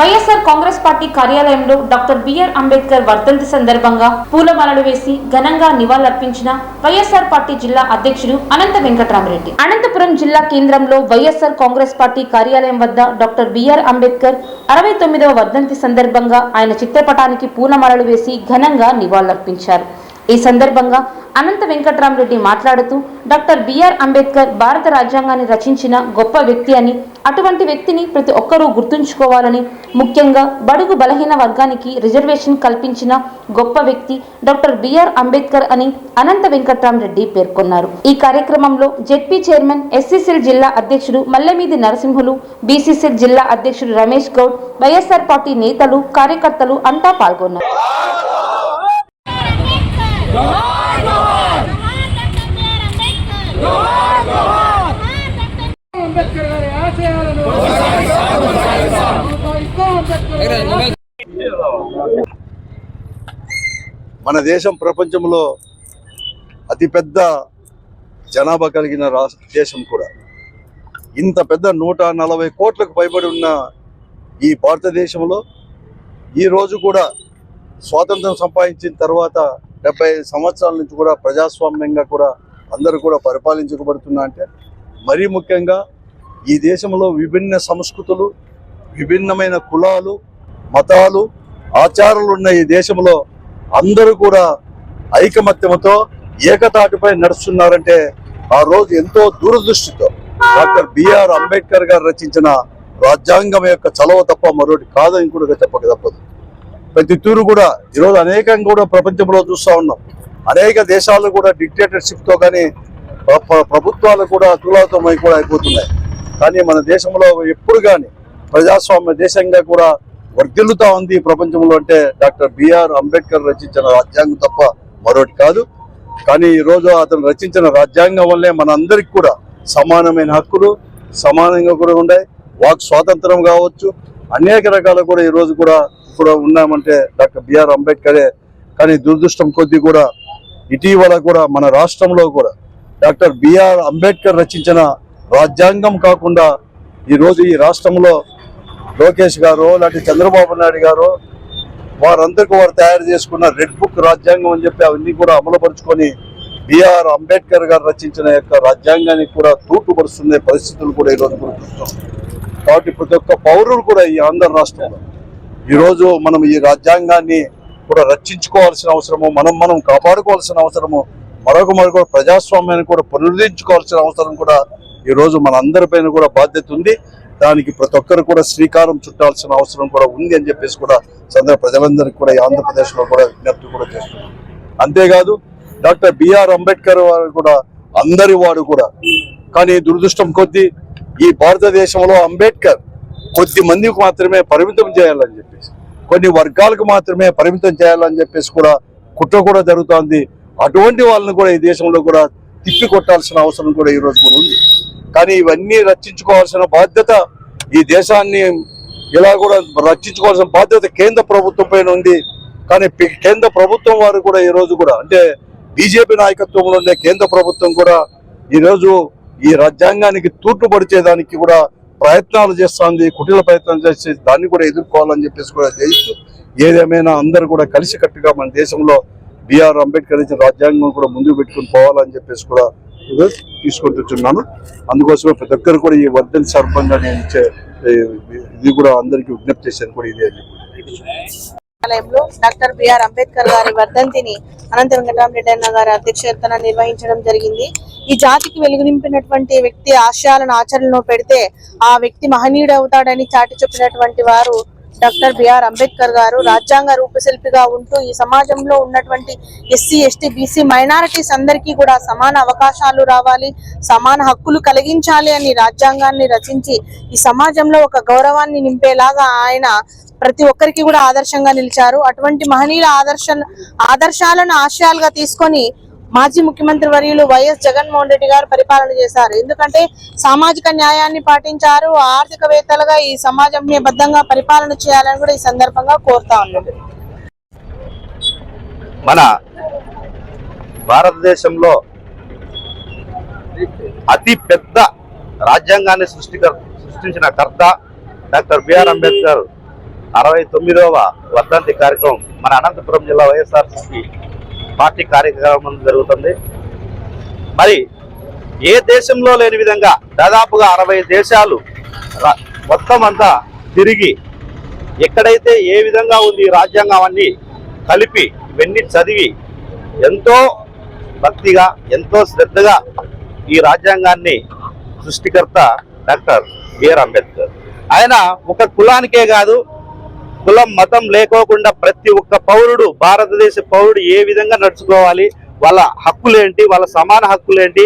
YSR Congress party కార్యాలయంలో doctor BR Ambedkar వర్ధంతి సందర్భంగా పూలమాలలు వేసి ఘనంగా నివాళులర్పించిన వైఎస్ఆర్ పార్టీ జిల్లా అధ్యక్షుడు అనంత వెంకటరామరెడ్డి. అనంతపురం జిల్లా కేంద్రంలో వైఎస్ఆర్ కాంగ్రెస్ పార్టీ కార్యాలయం వద్ద డాక్టర్ బిఆర్ అంబేద్కర్ అరవై తొమ్మిదవ వర్ధంతి సందర్భంగా ఆయన చిత్రపటానికి పూలమాలలు వేసి ఘనంగా నివాళులర్పించారు. ఈ సందర్భంగా అనంత వెంకట్రామరెడ్డి మాట్లాడుతూ డాక్టర్ బిఆర్ అంబేద్కర్ భారత రాజ్యాంగాన్ని రచించిన గొప్ప వ్యక్తి అని అటువంటి వ్యక్తిని ప్రతి ఒక్కరూ గుర్తుంచుకోవాలని ముఖ్యంగా బడుగు బలహీన వర్గానికి రిజర్వేషన్ కల్పించిన గొప్ప వ్యక్తి డాక్టర్ బిఆర్ అంబేద్కర్ అని అనంత వెంకట్రామరెడ్డి పేర్కొన్నారు. ఈ కార్యక్రమంలో జెడ్పీ చైర్మన్ ఎస్సీసీఎల్ జిల్లా అధ్యక్షుడు మల్లెమీది నరసింహులు బీసీసీఎల్ జిల్లా అధ్యక్షుడు రమేష్ గౌడ్ వైఎస్ఆర్ పార్టీ నేతలు కార్యకర్తలు అంతా పాల్గొన్నారు. అంబేద్కర్ గారి ఆశయాలను మన దేశం ప్రపంచంలో అతిపెద్ద జనాభా కలిగిన రాష్ట్ర దేశం కూడా. ఇంత పెద్ద నూట నలభై కోట్లకు పైబడి ఉన్న ఈ భారతదేశంలో ఈ రోజు కూడా స్వాతంత్రం సంపాదించిన తర్వాత డెబ్బై ఐదు సంవత్సరాల నుంచి కూడా ప్రజాస్వామ్యంగా కూడా అందరూ కూడా పరిపాలించబడుతున్నా అంటే మరీ ముఖ్యంగా ఈ దేశంలో విభిన్న సంస్కృతులు విభిన్నమైన కులాలు మతాలు ఆచారాలు ఉన్న ఈ దేశంలో అందరూ కూడా ఐకమత్యంతో ఏకతాటిపై నడుస్తున్నారంటే ఆ రోజు ఎంతో దూరదృష్టితో డాక్టర్ బిఆర్ అంబేద్కర్ గారు రచించిన రాజ్యాంగం యొక్క చలవ తప్ప మరొకటి కాదని కూడా చెప్పక తప్పదు. ప్రతి తూరు కూడా ఈరోజు అనేకంగా కూడా ప్రపంచంలో చూస్తూ ఉన్నాం. అనేక దేశాలు కూడా డిక్టేటర్షిప్తో కానీ ప్రభుత్వాలు కూడా అతులాతమై కూడా అయిపోతున్నాయి కానీ మన దేశంలో ఎప్పుడు కానీ ప్రజాస్వామ్య దేశంగా కూడా వర్ధిల్లుతా ఉంది ప్రపంచంలో అంటే డాక్టర్ బిఆర్ అంబేద్కర్ రచించిన రాజ్యాంగం తప్ప మరొకటి కాదు. కానీ ఈరోజు అతను రచించిన రాజ్యాంగం వల్లే మనందరికి కూడా సమానమైన హక్కులు సమానంగా కూడా ఉన్నాయి. వాక్ స్వాతంత్రం కావచ్చు అనేక రకాల కూడా ఈరోజు కూడా కూడా ఉన్నామంటే డాక్టర్ బిఆర్ అంబేద్కరే. కానీ దురదృష్టం కొద్దీ కూడా ఇటీవల కూడా మన రాష్ట్రంలో కూడా డాక్టర్ బిఆర్ అంబేద్కర్ రచించిన రాజ్యాంగం కాకుండా ఈరోజు ఈ రాష్ట్రంలో లోకేష్ గారు లాంటి చంద్రబాబు నాయుడు గారు వారందరికీ వారు తయారు చేసుకున్న రెడ్ బుక్ రాజ్యాంగం అని చెప్పి అవన్నీ కూడా అమలుపరుచుకొని బిఆర్ అంబేద్కర్ గారు రచించిన యొక్క రాజ్యాంగానికి కూడా తూటుపరుస్తున్న పరిస్థితులు కూడా ఈరోజు కూడా చూస్తున్నాం. కాబట్టి ప్రతి ఒక్క పౌరులు కూడా ఈ ఆంధ్ర రాష్ట్రంలో ఈరోజు మనం ఈ రాజ్యాంగాన్ని కూడా రక్షించుకోవాల్సిన అవసరము మనం మనం కాపాడుకోవాల్సిన అవసరము మరొక మరొక ప్రజాస్వామ్యాన్ని కూడా పునరుద్ధరించుకోవాల్సిన అవసరం కూడా ఈ రోజు మన కూడా బాధ్యత ఉంది. దానికి ప్రతి ఒక్కరు కూడా శ్రీకారం చుట్టాల్సిన అవసరం కూడా ఉంది అని చెప్పేసి కూడా సందర్భ ప్రజలందరికీ కూడా ఈ ఆంధ్రప్రదేశ్లో కూడా విజ్ఞప్తి కూడా చేస్తున్నాం. అంతేకాదు డాక్టర్ బిఆర్ అంబేద్కర్ వారు కూడా అందరి వాడు కూడా. కానీ దురదృష్టం కొద్దీ ఈ భారతదేశంలో అంబేద్కర్ కొద్ది మందికి మాత్రమే పరిమితం చేయాలని చెప్పేసి కొన్ని వర్గాలకు మాత్రమే పరిమితం చేయాలని చెప్పేసి కూడా కుట్ర కూడా జరుగుతోంది. అటువంటి వాళ్ళని కూడా ఈ దేశంలో కూడా తిప్పి కొట్టాల్సిన అవసరం కూడా ఈ రోజు కూడా ఉంది. కానీ ఇవన్నీ రక్షించుకోవాల్సిన బాధ్యత ఈ దేశాన్ని ఇలా కూడా రక్షించుకోవాల్సిన బాధ్యత కేంద్ర ప్రభుత్వం పైన ఉంది. కానీ కేంద్ర ప్రభుత్వం వారు కూడా ఈ రోజు కూడా అంటే బీజేపీ నాయకత్వంలో ఉండే కేంద్ర ప్రభుత్వం కూడా ఈ రోజు ఈ రాజ్యాంగానికి తూట్లు పడిచేదానికి కూడా ప్రయత్నాలు చేస్తుంది కుటీల ప్రయత్నాలు చేసి దాన్ని కూడా ఎదుర్కోవాలని చెప్పేసి కూడా చేయిస్తూ ఏదేమైనా అందరూ కూడా కలిసికట్టుగా మన దేశంలో బిఆర్ అంబేద్కర్ ఇచ్చిన రాజ్యాంగం కూడా ముందుకు పెట్టుకుని పోవాలని చెప్పేసి కూడా తీసుకుంటున్నాను. అందుకోసమే ప్రతి ఒక్కరు కూడా ఈ వర్ధన్ సర్పంగా నేను ఇచ్చే ఇది కూడా అందరికీ విజ్ఞప్తి చేశాను కూడా ఇదే అని డాక్టర్ బిఆర్ అంబేద్కర్ గారి వర్ధంతిని అనంత వెంకటరామరెడ్డి అన్న గారి అధ్యక్షతన నిర్వహించడం జరిగింది. ఈ జాతికి వెలుగునింపినటువంటి వ్యక్తి ఆశయాలను ఆచరణలో పెడితే ఆ వ్యక్తి మహనీయుడు అవుతాడని చాటి చెప్పినటువంటి వారు డాక్టర్ బిఆర్ అంబేద్కర్ గారు రాజ్యాంగ రూపశిల్పిగా ఉంటూ ఈ సమాజంలో ఉన్నటువంటి ఎస్సీ ఎస్టీ బీసీ మైనారిటీస్ అందరికీ కూడా సమాన అవకాశాలు రావాలి సమాన హక్కులు కలిగించాలి అని రాజ్యాంగాన్ని రచించి ఈ సమాజంలో ఒక గౌరవాన్ని నింపేలాగా ఆయన ప్రతి ఒక్కరికి కూడా ఆదర్శంగా నిలిచారు. అటువంటి మహనీయుల ఆదర్శ ఆదర్శాలను ఆశయాలుగా తీసుకొని మాజీ ముఖ్యమంత్రి వర్యులు వైఎస్ జగన్మోహన్ రెడ్డి గారు పరిపాలన చేశారు. ఎందుకంటే సామాజిక న్యాయాన్ని పాటించారు ఆర్థికవేత్తలుగా ఈ సమాజం బద్దంగా పరిపాలన చేయాలని కూడా ఈ సందర్భంగా కోరుతా ఉన్నాడు మన భారతదేశంలో అతి పెద్ద రాజ్యాంగాన్ని సృష్టికర్ సృష్టించిన కర్త డాక్టర్ బిఆర్ అంబేద్కర్ అరవై తొమ్మిదవ వర్ధంతి కార్యక్రమం మన అనంతపురం జిల్లా వైఎస్ఆర్సీపీ పార్టీ కార్యక్రమం జరుగుతుంది. మరి ఏ దేశంలో లేని విధంగా దాదాపుగా అరవై దేశాలు మొత్తం అంతా తిరిగి ఎక్కడైతే ఏ విధంగా ఉంది ఈ రాజ్యాంగం అన్ని కలిపి ఇవన్నీ చదివి ఎంతో భక్తిగా ఎంతో శ్రద్ధగా ఈ రాజ్యాంగాన్ని సృష్టికర్త డాక్టర్ బిఆర్ అంబేద్కర్. ఆయన ఒక కులానికే కాదు కులం మతం లేకోకుండా ప్రతి ఒక్క పౌరుడు భారతదేశ పౌరుడు ఏ విధంగా నడుచుకోవాలి వాళ్ళ హక్కులేంటి వాళ్ళ సమాన హక్కులేంటి